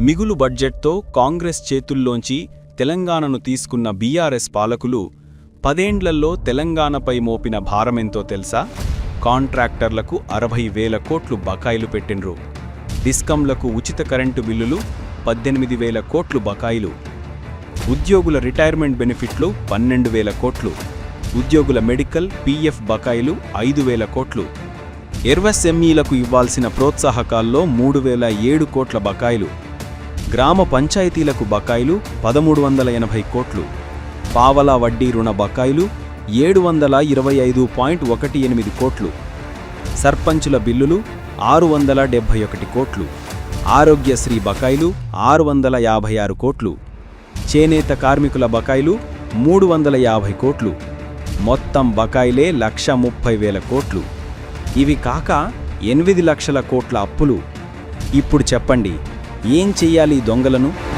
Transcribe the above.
మిగులు బడ్జెట్తో కాంగ్రెస్ చేతుల్లోంచి తెలంగాణను తీసుకున్న బీఆర్ఎస్ పాలకులు పదేండ్లల్లో తెలంగాణపై మోపిన భారమెంతో తెలుసా? కాంట్రాక్టర్లకు అరవై వేల కోట్లు బకాయిలు పెట్టిండ్రు. డిస్కంలకు ఉచిత కరెంటు బిల్లులు పద్దెనిమిది వేల కోట్లు బకాయిలు. ఉద్యోగుల రిటైర్మెంట్ బెనిఫిట్లు పన్నెండు వేల కోట్లు. ఉద్యోగుల మెడికల్ పీఎఫ్ బకాయిలు ఐదు వేల కోట్లు. ఎర్వస్ఎంఈలకు ఇవ్వాల్సిన ప్రోత్సాహకాల్లో మూడు వేల ఏడు కోట్ల బకాయిలు. గ్రామ పంచాయతీలకు బకాయిలు పదమూడు వందల ఎనభై కోట్లు పావలా వడ్డీ రుణ బకాయిలు ఏడు వందల ఇరవై ఐదు పాయింట్ ఒకటి ఎనిమిది కోట్లు సర్పంచుల బిల్లులు ఆరు వందల డెబ్భై ఒకటి కోట్లు ఆరోగ్యశ్రీ బకాయిలు ఆరు వందల యాభై ఆరు కోట్లు చేనేత కార్మికుల బకాయిలు మూడు వందల యాభై కోట్లు మొత్తం బకాయిలే లక్ష ముప్పై వేల కోట్లు. ఇవి కాక ఎనిమిది లక్షల కోట్ల అప్పులు. ఇప్పుడు చెప్పండి ఏం చెయ్యాలి దొంగలను?